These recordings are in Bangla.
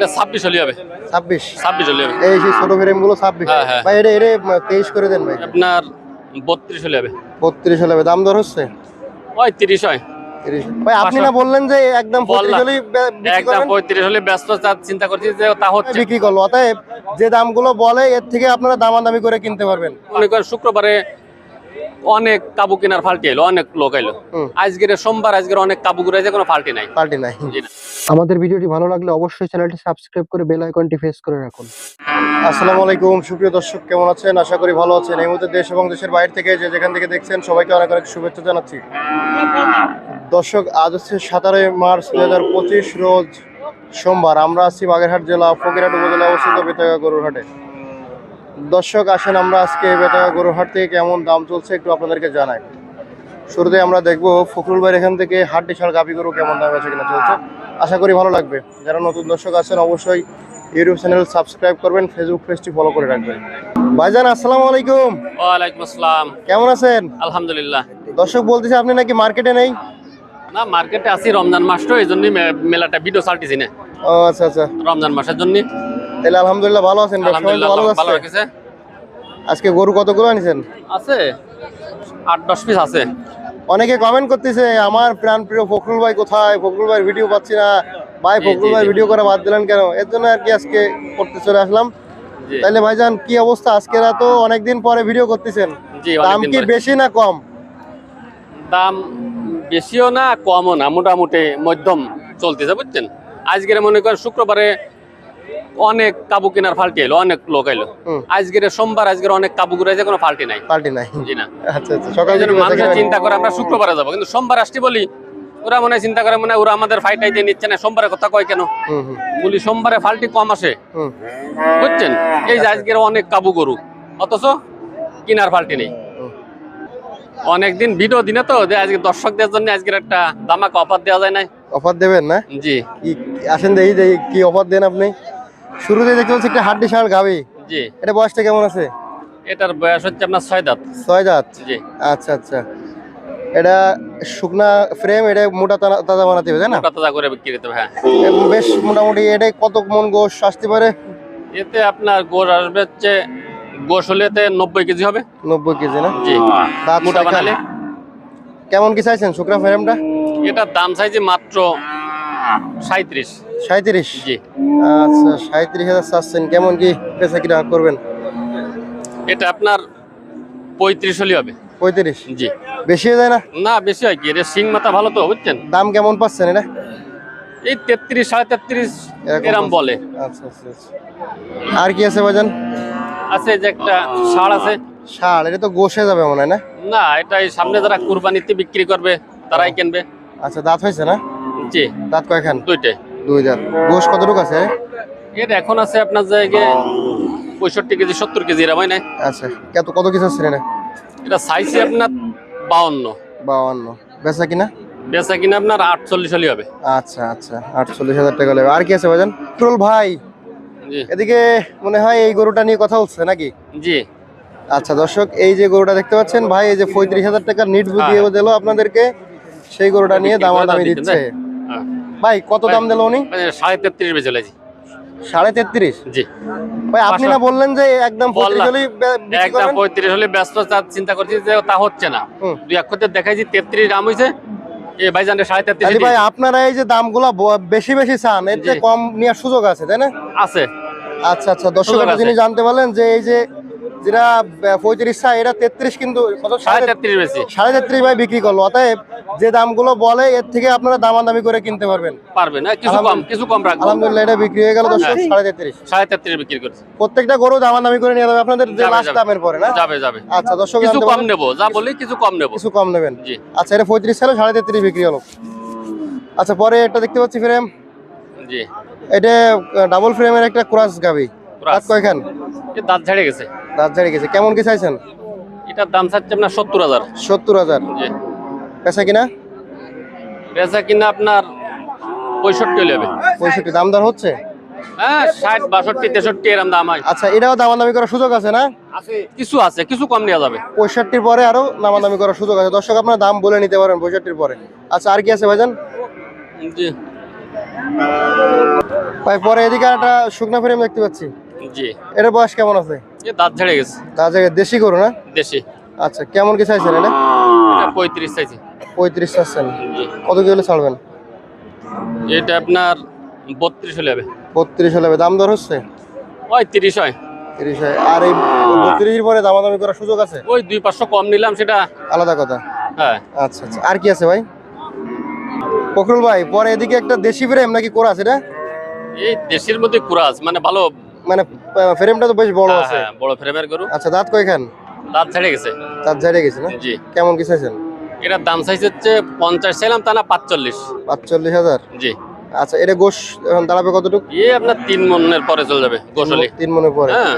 এটা ছাব্বিশ হলে হবে। ছাব্বিশ। ছাব্বিশ হলে হবে। এই সেই ছোট ফ্রেমগুলো ছাব্বিশ। হ্যাঁ, হ্যাঁ। ভাই এটা এটা তেইশ করে দেন ভাই। আপনার বত্রিশ হলে হবে। বত্রিশ হলে হবে। দাম দর হচ্ছে? হয়। ভাই আপনি না বললেন যে একদম পঁয়ত্রিশ বললাম। হলেই বে- বিক্রি একদম করবেন? পঁয়ত্রিশ হলে ব্যস্ত চিন্তা করছি যে তা হচ্ছে। বিক্রি করল। অতএব যে দামগুলো বলে এর থেকে আপনারা দামাদামি করে কিনতে পারবেন। মনে করেন শুক্রবারে অনেক কাবু কেনার ফাল্টি এলো অনেক লোক এলো হুম। আজকের সোমবার আজকের অনেক কাবু ঘুরেছে কোনো ফাল্টি নাই। পাল্টি নাই। আমাদের ভিডিওটি ভালো লাগলে অবশ্যই চ্যানেলটি সাবস্ক্রাইব করে বেল আইকনটি প্রেস করে রাখুন। আসসালামু আলাইকুম সুপ্রিয় দর্শক কেমন আছেন? আশা করি ভালো আছেন। এই মুহূর্তে দেশ এবং দেশের বাইরে থেকে যে যেখান থেকে দেখছেন সবাইকে অনেক অনেক শুভেচ্ছা জানাচ্ছি। দর্শক আজ হচ্ছে সাতারোই মার্চ দু হাজার পঁচিশ রোজ সোমবার। আমরা আছি বাগেরহাট জেলা ফকিরহাট উপজেলা অবস্থিত বেতাগা গরুর হাটে। দর্শক আসেন আমরা আজকে বেতাগা গরুর হাট থেকে কেমন দাম চলছে একটু আপনাদেরকে জানাই। শুরুতে আমরা দেখব ফখরুল ভাইয়ের এখান থেকে হাড্ডি ছাড় গাভি গরু কেমন দাম আছে কিনা চলছে। আশা করি ভালো লাগবে। যারা নতুন দর্শক আছেন অবশ্যই ইউটিউব চ্যানেল সাবস্ক্রাইব করবেন ফেসবুক পেজটি ফলো করে রাখবেন। ভাইজান আসসালামু আলাইকুম। ওয়ালাইকুম আসসালাম। কেমন আছেন? আলহামদুলিল্লাহ। দর্শক বলতেছে আপনি নাকি মার্কেটে নেই? না মার্কেটে আছি রমজান মাস তো এই জন্য মেলাটা ভিডিও চালতেছি না। ও আচ্ছা আচ্ছা। রমজান মাসের জন্য তাহলে আলহামদুলিল্লাহ ভালো আছেন ভালো রেখেছে। আজকে গরু কতগুলো আনিছেন? আছে। আট দশ পিস আছে। অনেকে কমেন্ট করতেছে আমার প্রাণ প্রিয় ফখরুল ভাই কোথায়? ফখরুল ভাই ভিডিও পাচ্ছি না। ভাই ফখরুল ভাই ভিডিও করে বাদ দিলেন কেন? এর জন্য আর কি আজকে করতে চলে আসলাম। তাহলে ভাইজান কি অবস্থা? আজকে তো অনেকদিন পরে ভিডিও করতেছেন। দাম কি বেশি না কম? দাম বেশিও না কমও না। মোটামুটি মধ্যম চলতেছে বুঝছেন? আজকের মনে করেন শুক্রবারে অনেক কাবু কেনার ফাল্টি এলো অনেক লোক এলো। আজকের সোমবার আজকের অনেক কাবু ঘুরেছে কোনো ফাল্টি নাই। পাল্টি নাই। জি না। আচ্ছা আচ্ছা সকাল মানুষের চিন্তা করে আমরা শুক্রবারে যাব কিন্তু সোমবার আসছি বলি ওরা মনে চিন্তা করে মনে ওরা আমাদের ফাইটাইতে নিচ্ছে না সোমবারে কথা কয় কেন? বলি সোমবারে ফাল্টি কম আসে। বুঝছেন? এই যে আজকের অনেক কাবু গরু অথচ কিনার ফাল্টি নেই। অনেকদিন ভিডিও দিনে তো যে আজকে দর্শকদের জন্য আজকের একটা দামাকে অফার দেওয়া যায় না অফার দেবেন না? জি। আসেন দেখি দেখি কি অফার দেন আপনি। শুরুতে দেখতে পাচ্ছি একটা হাড্ডি সার গাবি। জি। এটা বয়সটা কেমন আছে? এটার বয়স হচ্ছে আপনার ছয় দাঁত। ছয় দাঁত? জি। আচ্ছা আচ্ছা। এটা শুকনা ফ্রেম এটা মোটা তাজা- বানাতে হবে তাই না? তাজা করে বিক্রি করতে হবে হ্যাঁ। বেশ মোটামুটি এটা কত মন গোশ আসতে পারে? এতে আপনার গোশ আসবে হচ্ছে গোশ হলেতে নব্বই কেজি হবে। নব্বই কেজি না? জি। দাঁত মোটা বানালে। কেমন কি চাইছেন শুকনা ফ্রেমটা এটার দাম চাইছে মাত্র সাঁত্রিশ সাঁত্রিশ জি। আচ্ছা সাঁত্রিশ হাজার চাচ্ছেন। কেমন কি বেচা কিনা করবেন? এটা আপনার পঁয়ত্রিশ হলে হবে। পঁয়ত্রিশ? জি। বেশি হয়ে যায় না? না বেশি হয় কি? এটা সিং মাথা ভালো তো বুঝছেন? দাম কেমন পাচ্ছেন এটা? এই তেত্রিশ সাড়ে তেত্রিশ এরম বলে। আচ্ছা আচ্ছা আচ্ছা। আর কি আছে বাজান আছে যে একটা ষাঁড় আছে। ষাড় এটা তো গোশে যাবে মনে হয় না? না এটা এই সামনে যারা কুরবানিতে বিক্রি করবে তারাই কিনবে। আচ্ছা দাঁত হয়েছে না? জি। দাঁত কয়খান? দুইটাই। দুই দাঁত। গোশ কতটুকু আছে? এর এখন আছে আপনার জায়গায় পঁয়ষট্টি কেজি সত্তর কেজি হয় না আচ্ছা কত কত কিছু আছে এটা এটা সাইজে আপনার বাউন্ন। বাউান্ন। বেচা কিনা? বেচা কিনা আপনার আটচল্লিশ হলে হবে। আচ্ছা আচ্ছা। আটচল্লিশ হাজার টাকা লাগবে আর কি আছে ভাই এদিকে মনে হয় এই গরুটা নিয়ে কথা হচ্ছে নাকি? জি। আচ্ছা দর্শক এই যে গরুটা দেখতে পাচ্ছেন ভাই এই যে পঁয়ত্রিশ হাজার টাকার নিট হ্যাঁ। দিয়ে দিল আপনাদেরকে সেই গরুটা নিয়ে দামাদামি দিচ্ছে। হ্যাঁ। ভাই কত দাম দিল উনি? সাড়ে তেত্রিশ বেচে চলেছি সাড়ে তেত্রিশ? জি। ভাই আপনি না বললেন যে একদম একদম পঁয়ত্রিশ হলে ব্যস্ত চিন্তা করছি যে তা হচ্ছে না। দুই এক দেখাইছি তেত্রিশ দাম হয়েছে ভাই আপনারা এই যে দামগুলো বেশি বেশি চান এর চেয়ে কম নেওয়ার সুযোগ আছে তাই না? আছে। আচ্ছা আচ্ছা দর্শক জানতে পারলেন যে এই যে যেটা পঁয়ত্রিশ চা এটা তেত্রিশ কিন্তু সাড়ে সাড়ে তেত্রিশ বেশি। সাড়ে তেত্রিশ ভাই বিক্রি করল। অতএব যে দামগুলো বলে এর থেকে আপনারা দামাদামি করে কিনতে পারবেন। পারবে না কিছু কম কিছু কম রাখব। আলহামদুলিল্লাহ এটা বিক্রি হয়ে গেল দর্শক হ্যাঁ। সাড়ে তেত্রিশ। সাড়ে তেত্রিশ বিক্রি করছি। প্রত্যেকটা গরু দামাদামি করে নিয়ে যাবে। আপনাদের যে লাস্ট দামের পরে না? যাবে যাবে। আচ্ছা দর্শক কিছু কম নেব যা বলি কিছু কম নেব। কিছু কম নেবেন। জি। আচ্ছা এটা পঁয়ত্রিশ সালে সাড়ে তেত্রিশ বিক্রি হলো। আচ্ছা পরে এটা দেখতে পাচ্ছি ফ্রেম জি। এটা ডাবল ফ্রেমের একটা ক্রাস গাবি। ক্রস। কয়খান? দাঁত ঝেড়ে গেছে। দাঁত ঝাড়ে গেছে। কেমন কি চাইছেন? এটার দাম চাচ্ছে আপনার সত্তর হাজার। সত্তর হাজার। পেশা কিনা? কিনা আপনার পঁয়ষট্টি হবে। পঁয়ষট্টি। দাম দর হচ্ছে? হ্যাঁ ষাট বাষট্টি তেষট্টি এরম দাম হয়। আচ্ছা এটাও দামাদামি করার সুযোগ আছে না? কিছু আছে কিছু কম নেওয়া যাবে। পঁয়ষট্টির পরে আরও দামাদামি করার সুযোগ আছে। দর্শক আপনার দাম বলে নিতে পারেন পঁয়ষট্টির পরে। আচ্ছা আর কি আছে ভাইজান? জি। ভাই পরে এদিকে একটা শুকনা ফ্রেম দেখতে পাচ্ছি। জি। এটা বয়স কেমন আছে? এ দাঁত ঝেড়ে গেছে। তার জায়গায় দেশি গরু না? দেশি। আচ্ছা কেমন কি চাইছেন এটা? পঁয়ত্রিশ চাইছি। পঁয়ত্রিশ চাচ্ছেন। জি। কত কি হলে ছাড়বেন? এটা আপনার বত্রিশ হলে হবে। বত্রিশ হলে হবে। দাম দর হচ্ছে? ওই তিরিশ হয়। তিরিশ হয়। আর এই বত্রিশের পরে দামাদামি করার সুযোগ আছে? ওই দুই পাঁচশো কম নিলাম সেটা আলাদা কথা। হ্যাঁ। আচ্ছা আচ্ছা। আর কি আছে ভাই? ফখরুল ভাই পরে এদিকে একটা দেশি ফ্রেম নাকি কোরা আছে এটা? এই দেশের মধ্যে কুরাজ মানে ভালো মানে ফ্রেমটা তো বেশ বড় হ্যাঁ, আছে। হ্যাঁ, বড় ফ্রেমের গরু। আচ্ছা দাঁত কয়খান? দাঁত ছেড়ে গেছে। দাঁত ঝাড়ে গেছে না? জি। কেমন কি চাইছেন? এটার দাম চাইছে হচ্ছে পঞ্চাশ চাইলাম তা না পাঁচচল্লিশ। পাঁচচল্লিশ হাজার? জি। আচ্ছা এটা গোশ এখন দাঁড়াবে কতটুকু? এ আপনার তিন মনের পরে চলে যাবে গোসলি তিন মনের পরে? হ্যাঁ।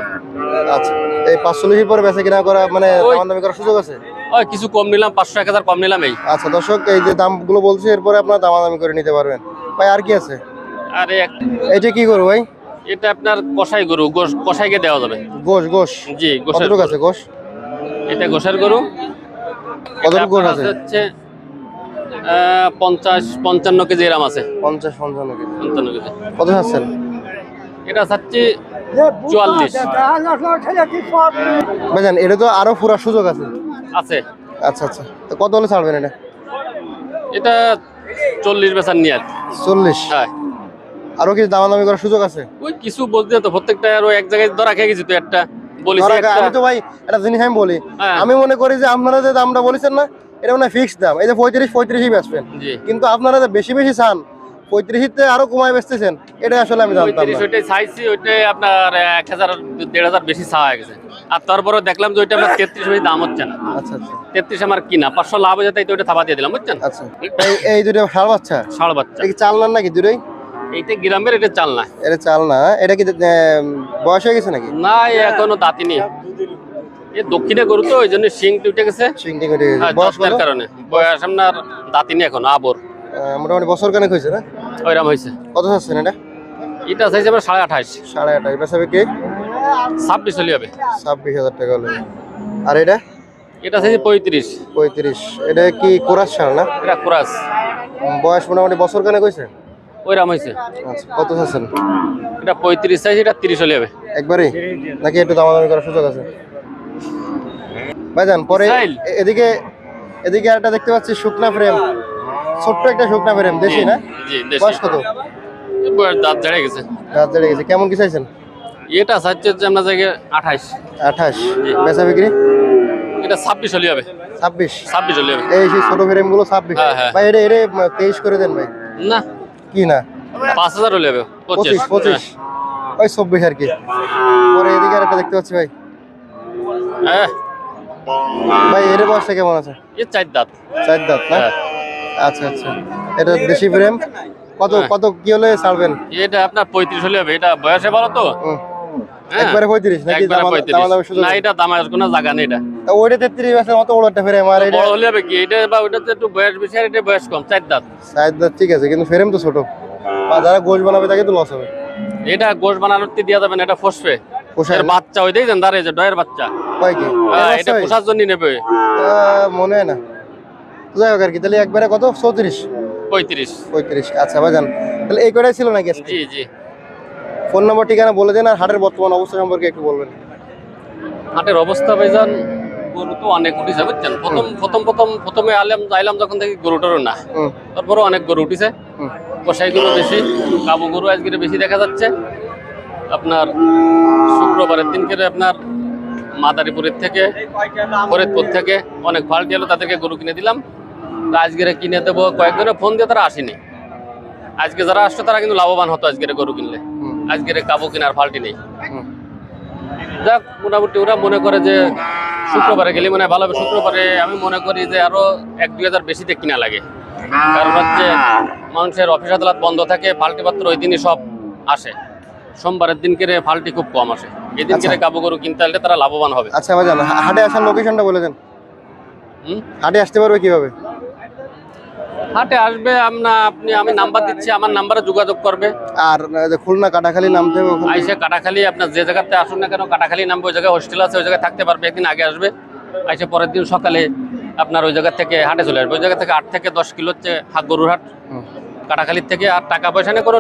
আচ্ছা এই পাঁচচল্লিশের পরে বেচা কিনা করা মানে দাম দামাদামি করার সুযোগ আছে? ওই কিছু কম নিলাম পাঁচশো এক হাজার কম নিলাম এই। আচ্ছা দর্শক এই যে দামগুলো বলছি এরপরে আপনারা দামাদামি করে নিতে পারবেন। ভাই আর কি আছে? আরে এটা কি করব ভাই? এটা আপনার কষাই গরু গোস- কষাইকে দেওয়া যাবে। গোশ গোশ। জি গোসের কতটুকু আছে গোশ? এটা গোসের গরু। কতটুকু এটা গোশ আছে? হচ্ছে পঞ্চাশ পঞ্চান্ন কেজি এরাম আছে। পঞ্চাশ পঞ্চান্ন কেজি। পঞ্চান্ন কেজি। কত চাচ্ছেন এটা চাচ্ছি চুয়াল্লিশ। ভাইজান এটা তো আরও পুরা সুযোগ আছে। আছে। আচ্ছা আচ্ছা। তো কত হলে ছাড়বেন এটা? এটা চল্লিশ বেচার নিয়ে চল্লিশ। হ্যাঁ। আরও কিছু দামাদামি করার সুযোগ আছে? ওই কিছু বলতে তো প্রত্যেকটা আরও এক জায়গায় ধরা খেয়ে গেছি তো একটা বলিস ধরা যাক, আমি তো ভাই একটা জিনিস আমি বলি। হ্যাঁ। আমি মনে করি যে আপনারা যে দামটা বলেছেন না এটা মানে ফিক্সড দাম। এই যে পঁয়ত্রিশ পঁয়ত্রিশই বেচবেন। কিন্তু আপনারা যে বেশি বেশি চান পঁয়ত্রিশতে আরও কমায় বেচতেছেন এটা আসলে আমি জানতাম না। ওইটাই চাইছি ওইটাই আপনার এক হাজার দেড় হাজার বেশি চাওয়া গেছে। আর তারপরে দেখলাম যে ওইটা আমার তেত্রিশ বেশি দাম হচ্ছে না। আচ্ছা আচ্ছা। তেত্রিশ আমার কিনা পাঁচশো লাভ হয়ে যায় তাই তো ওইটা থাবা দিয়ে দিলাম বুঝছেন? আচ্ছা। এই দুটো ষাড় বাচ্চা? ষাড় বাচ্চা। কি চাল নাকি দুটোই এইটা গ্রামের এটা চাল না এটা চাল না এটা কি বয়স হয়ে গেছে নাকি? না এখনও দাঁতি নেই। এ দক্ষিণে গরু তো ওই জন্য শিং উঠে গেছে। সিংটিং হয়ে গেছে। হ্যাঁ, বয়স কারণে। বয়স আপনার দাঁতি নেই এখনও আবর। মোটামুটি বছর কানেক হয়েছে না? ওইরকম হয়েছে। কত চাচ্ছেন এটা? এটা চাইছে আমার সাড়ে আঠাশ। সাড়ে আঠাশ। বেচাবে কি? ছাব্বিশ হলে হবে। ছাব্বিশ হাজার টাকা হলে। আর এটা? এটা চাইছে পঁয়ত্রিশ। পঁয়ত্রিশ। এটা কি কোরাস সার না? এটা ক্রাস। বয়স মোটামুটি বছর কানেক হয়েছে? ওইরকম হয়েছে আচ্ছা কত চাচ্ছেন? এটা পঁয়ত্রিশ চাইছে এটা তিরিশ হলে হবে। একবারই? নাকি একটু দামাদামি করার সুযোগ আছে? ভাইজান পরে। এদিকে এদিকে একটা দেখতে পাচ্ছি শুকনা ফ্রেম। ছোট্ট একটা শুকনা ফ্রেম দেশি না? বয়স কত? দাঁত ঝেড়ে গেছে। রাত জেড়ে গেছে। কেমন কি চাইছেন? এটা চাইছে হচ্ছে আপনার জায়গায় আঠাশ। আঠাশ। বেচা বিক্রি? এটা ছাব্বিশ হলে হবে। ছাব্বিশ। ছাব্বিশ হলে হবে। এই সেই ছোট ফ্রেমগুলো ছাব্বিশ। হ্যাঁ, হ্যাঁ। ভাই এটা এটা তেইশ করে দেন ভাই। না কি না? পাঁচ হাজার হলে পঁচিশ। পঁচিশ ওই চব্বিশ আর কি। পরে এদিকে আর একটা দেখতে পাচ্ছি ভাই। হ্যাঁ। ভাই এর বয়সটা কেমন আছে? এ চার দাঁত। চার দাঁত না? হ্যাঁ। আচ্ছা আচ্ছা। এটা দেশি ফ্রেম কত। কত কি হলে ছাড়বেন? এটা আপনার পঁয়ত্রিশ হলে হবে। এটা বয়সে ভালো তো। একবারে পঁয়ত্রিশ নাকি একবারে দামা- দামাদামি সুযোগ না আছে? এটা দামের কোনো জায়গা নেই এটা। তা ওইটা তেত্রিশ আছে অত বড় একটা ফ্রেম আর এটা বড় হলে হবে কি? এটা বা ওইটাতে একটু বয়স বেশি আর এটা বয়স কম চার দাঁত। চার দাঁত ঠিক আছে কিন্তু ফ্রেম তো ছোট। যারা গোশ বানাবে তাকে তো লস হবে। এটা গোশ বানানোর দেওয়া যাবে না এটা ফসবে পোষায় বাচ্চা ওই দেখছেন দাঁড়িয়ে যে ডয়ের বাচ্চা? কয় কি? হ্যাঁ, এটা পোষার জন্য নেবে। মনে হয় না। যাই হোক আর কি তাহলে একবারে কত? চৌত্রিশ? পঁয়ত্রিশ। পঁয়ত্রিশ আচ্ছা ভাইজান তাহলে এই কটাই ছিল নাকি? জি জি। ফোন নম্বর ঠিকানা বলে দেন আর হাটের বর্তমান অবস্থা সম্পর্কে একটু বলবেন। হাটের অবস্থা ভাইজান গরু তো অনেক উঠিছে বুঝছেন? প্রথম প্রথম প্রথম প্রথমে আলাম যাইলাম যখন থেকে গরুটারও না। তারপরে অনেক গরু উঠেছে। কষাই গরু বেশি কাবু গরু আজকে বেশি দেখা যাচ্ছে। আপনার শুক্রবারের দিনকে আপনার মাদারীপুরের থেকে ফরিদপুর থেকে অনেক ফাল্টি এলো তাদেরকে গরু কিনে দিলাম। আজকে কিনে দেবো কয়েকজনে ফোন দিয়ে তারা আসেনি। আজকে যারা আসতো তারা কিন্তু লাভবান হতো আজকের গরু কিনলে। আজকের কাবু কেনার ফাল্টি নেই। যাক মোটামুটি ওরা মনে করে যে শুক্রবারে গেলে মনে হয় ভালো হবে। শুক্রবারে আমি মনে করি যে আরও এক দুই হাজার বেশিতে কিনা লাগে। কারণ হচ্ছে মানুষের অফিস আদালত বন্ধ থাকে ফাল্টি পাত্র ওই দিনই সব আসে। সোমবারের দিনকে ফাল্টি খুব কম আসে। এই দিনকে আচ্ছা। কাবু গরু কিনতে আসলে তারা লাভবান হবে। আচ্ছা হাটে আসার লোকেশনটা বলে দেন। হুম? হাটে আসতে পারবে কীভাবে? হাটে আসবে আমরা আপনি আমি নাম্বার দিচ্ছি আমার নাম্বারে যোগাযোগ করবে। আর খুলনা কাটাখালি নামতে আইসে কাটাখালি আপনার যে জায়গাতে আসুন না কেন কাটাখালি নামবে ওই জায়গায় হোস্টেল আছে ওই জায়গায় থাকতে পারবে একদিন আগে আসবে। আইসে পরের দিন সকালে আপনার ওই জায়গা থেকে হাটে চলে আসবে। ওই জায়গা থেকে আট থেকে দশ কিলো হচ্ছে হাট গরুর হাট। কাটাখালির থেকে আর টাকা পয়সা নিয়ে কোনো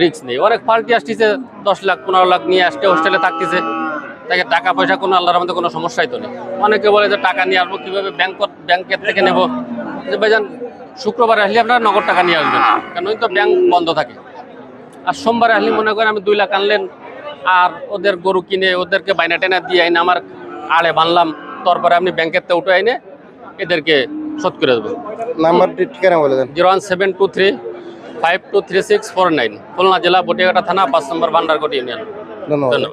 রিস্ক নেই। অনেক পাল্টি আসতেছে দশ লাখ পনেরো লাখ নিয়ে আসতে হোস্টেলে থাকতেছে। তাকে টাকা পয়সা কোনো আল্লাহর মধ্যে কোনো সমস্যাই তো নেই। অনেকে বলে যে টাকা নিয়ে আসব কীভাবে ব্যাংক ব্যাংকের থেকে নেব? যে ভাইজান শুক্রবার আসলে আপনারা নগদ টাকা নিয়ে আসবেন কারণ ওই তো ব্যাংক বন্ধ থাকে। আর সোমবারে আসলে মনে করেন আমি দুই লাখ আনলেন আর ওদের গরু কিনে ওদেরকে বাইনা টেনা দিয়ে আইনে আমার আড়ে বানলাম তারপরে আপনি ব্যাংকের থেকে উঠে আইনে এদেরকে শোধ করে দেবো নাম্বারটি ঠিকানা বলে দেন। Zero one seven two three five two three six four nine Khulna জেলা বটিয়াঘাটা থানা পাঁচ নম্বর ভান্ডারকোটি ইউনিয়ন। ধন্যবাদ।